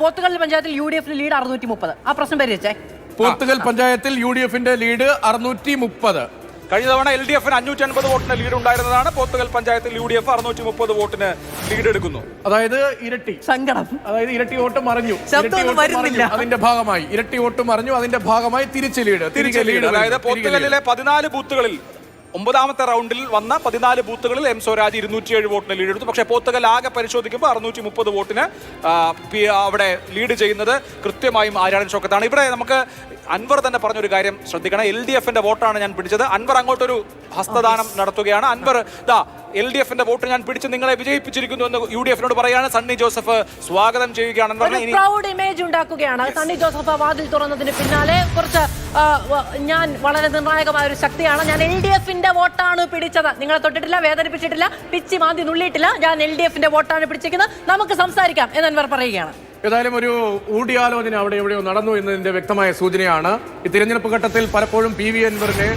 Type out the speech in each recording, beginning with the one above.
പോത്തുകൽ പഞ്ചായത്തിൽ U D എഫിന് lead അറുന്നൂറ്റി മുപ്പത് ആ പ്രശ്നം പരിഹരിച്ചേ. പോത്തുകൽ പഞ്ചായത്തിൽ യു ഡി എഫിന്റെ ലീഡ് അറുന്നൂറ്റി മുപ്പത് കഴിഞ്ഞ തവണ എൽ ഡി എഫിന് അഞ്ഞൂറ്റി അൻപത് വോട്ടിന് ലീഡ് ഉണ്ടായിരുന്നതാണ്. പോത്തുകൽ പഞ്ചായത്തിൽ യു ഡി എഫ് അറുന്നൂറ്റി മുപ്പത് വോട്ടിന് ലീഡ് എടുക്കുന്നു. അതായത് ഇരട്ടി. സങ്കടം. അതായത് ഇരട്ടി വോട്ട്. മറിഞ്ഞു. അതിന്റെ ഭാഗമായി. ഇരട്ടി വോട്ട് മറിഞ്ഞു. അതിന്റെ ഭാഗമായി തിരിച്ച് ലീഡ് തിരിച്ച് ലീഡ് അതായത് പോത്തുകലിലെ പതിനാല് ബൂത്തുകളിൽ ഒമ്പതാമത്തെ റൗണ്ടിൽ വന്ന പതിനാല് ബൂത്തുകളിൽ എം സ്വരാജ് ഇരുന്നൂറ്റി ഏഴ് വോട്ടിന് ലീഡ് എടുത്തു. പക്ഷേ പോത്തുകൽ ആകെ പരിശോധിക്കുമ്പോൾ അറുന്നൂറ്റി മുപ്പത് വോട്ടിന് അവിടെ ലീഡ് ചെയ്യുന്നത് കൃത്യമായും ആര്യാടൻ ഷോക്കത്താണ് ഇവിടെ നമുക്ക് അൻവർ തന്നെ പറഞ്ഞൊരു കാര്യം ശ്രദ്ധിക്കണം. എൽ ഡി എഫിന്റെ വോട്ടാണ് ഞാൻ പിടിച്ചത്. അൻവർ അങ്ങോട്ടൊരു ഹസ്തദാനം നടത്തുകയാണ്. അൻവർ ദാ എൽ ഡി എഫിന്റെ വോട്ട് ഞാൻ പിടിച്ച് നിങ്ങളെ വിജയിപ്പിച്ചിരിക്കുന്നു എന്ന് യു ഡി എഫിനോട് പറയാണ്. സണ്ണി ജോസഫ് സ്വാഗതം ചെയ്യുകയാണ്. പ്രൗഡ് ഇമേജ് ഉണ്ടാക്കുകയാണ്. സണ്ണി ജോസഫ് വാതിൽ തുറന്നതിന് പിന്നാലെ കുറച്ച് ഞാൻ വളരെ നിർണായകമായ ഒരു ശക്തിയാണ്. ഞാൻ എൽ ഡി എഫിന്റെ വോട്ടാണ് പിടിച്ചത്. നിങ്ങളെ തൊട്ടിട്ടില്ല വേദനിപ്പിച്ചിട്ടില്ല പിച്ചി മാന്തി നുള്ളിയിട്ടില്ല. ഞാൻ എൽ ഡി എഫിന്റെ വോട്ടാണ് പിടിച്ചിരിക്കുന്നത്. നമുക്ക് സംസാരിക്കാം എന്ന് അൻവർ പറയുകയാണ്. ഏതായാലും ഒരു ഊടിയാലോചന അവിടെ എവിടെയോ നടന്നു എന്നതിന്റെ വ്യക്തമായ സൂചനയാണ്. ഈ തിരഞ്ഞെടുപ്പ് ഘട്ടത്തിൽ പലപ്പോഴും പി വി അൻവറിനെ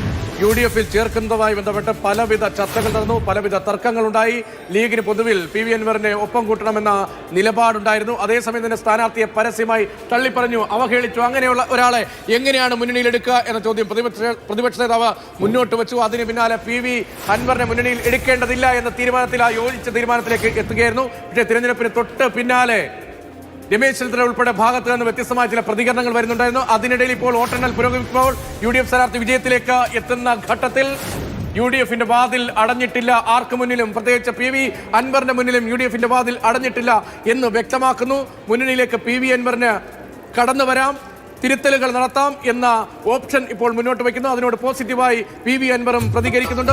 യു ഡി എഫിൽ ചേർക്കുന്നതുമായി ബന്ധപ്പെട്ട് പലവിധ ചർച്ചകൾ നടന്നു പലവിധ തർക്കങ്ങളുണ്ടായി. ലീഗിന് പൊതുവിൽ പി വി അൻവറിനെ ഒപ്പം കൂട്ടണമെന്ന നിലപാടുണ്ടായിരുന്നു. അതേസമയം തന്നെ സ്ഥാനാർത്ഥിയെ പരസ്യമായി തള്ളിപ്പറഞ്ഞു അവഹേളിച്ചു. അങ്ങനെയുള്ള ഒരാളെ എങ്ങനെയാണ് മുന്നണിയിലെടുക്കുക എന്ന ചോദ്യം പ്രതിപക്ഷ പ്രതിപക്ഷ നേതാവ് മുന്നോട്ട് വെച്ചു. അതിന് പിന്നാലെ പി വി അൻവറിനെ മുന്നണിയിൽ എടുക്കേണ്ടതില്ല എന്ന തീരുമാനത്തിൽ ആ യോജിച്ച തീരുമാനത്തിലേക്ക് എത്തുകയായിരുന്നു. പക്ഷേ തിരഞ്ഞെടുപ്പിന് തൊട്ട് പിന്നാലെ രമേശ് ചെന്നിത്തല ഉൾപ്പെടെ ഭാഗത്ത് നിന്ന് വ്യത്യസ്തമായ ചില പ്രതികരണങ്ങൾ വരുന്നുണ്ടായിരുന്നു. അതിനിടയിൽ ഇപ്പോൾ വോട്ടെണ്ണൽ പുരോഗമിക്കുമ്പോൾ യു ഡി എഫ് സ്ഥാനാർത്ഥി വിജയത്തിലേക്ക് എത്തുന്ന ഘട്ടത്തിൽ യു ഡി എഫിന്റെ വാതിൽ അടഞ്ഞിട്ടില്ല. ആർക്ക് മുന്നിലും? പ്രത്യേകിച്ച് പി വി അൻവറിന്റെ മുന്നിലും യു ഡി എഫിന്റെ വാതിൽ അടഞ്ഞിട്ടില്ല എന്ന് വ്യക്തമാക്കുന്നു. മുന്നണിയിലേക്ക് പി വി അൻവറിന് കടന്നു വരാം. തിരുത്തലുകൾ നടത്താം എന്ന ഓപ്ഷൻ ഇപ്പോൾ മുന്നോട്ട് വയ്ക്കുന്നു. അതിനോട് പോസിറ്റീവായി പി വി അൻവറും പ്രതികരിക്കുന്നുണ്ട്.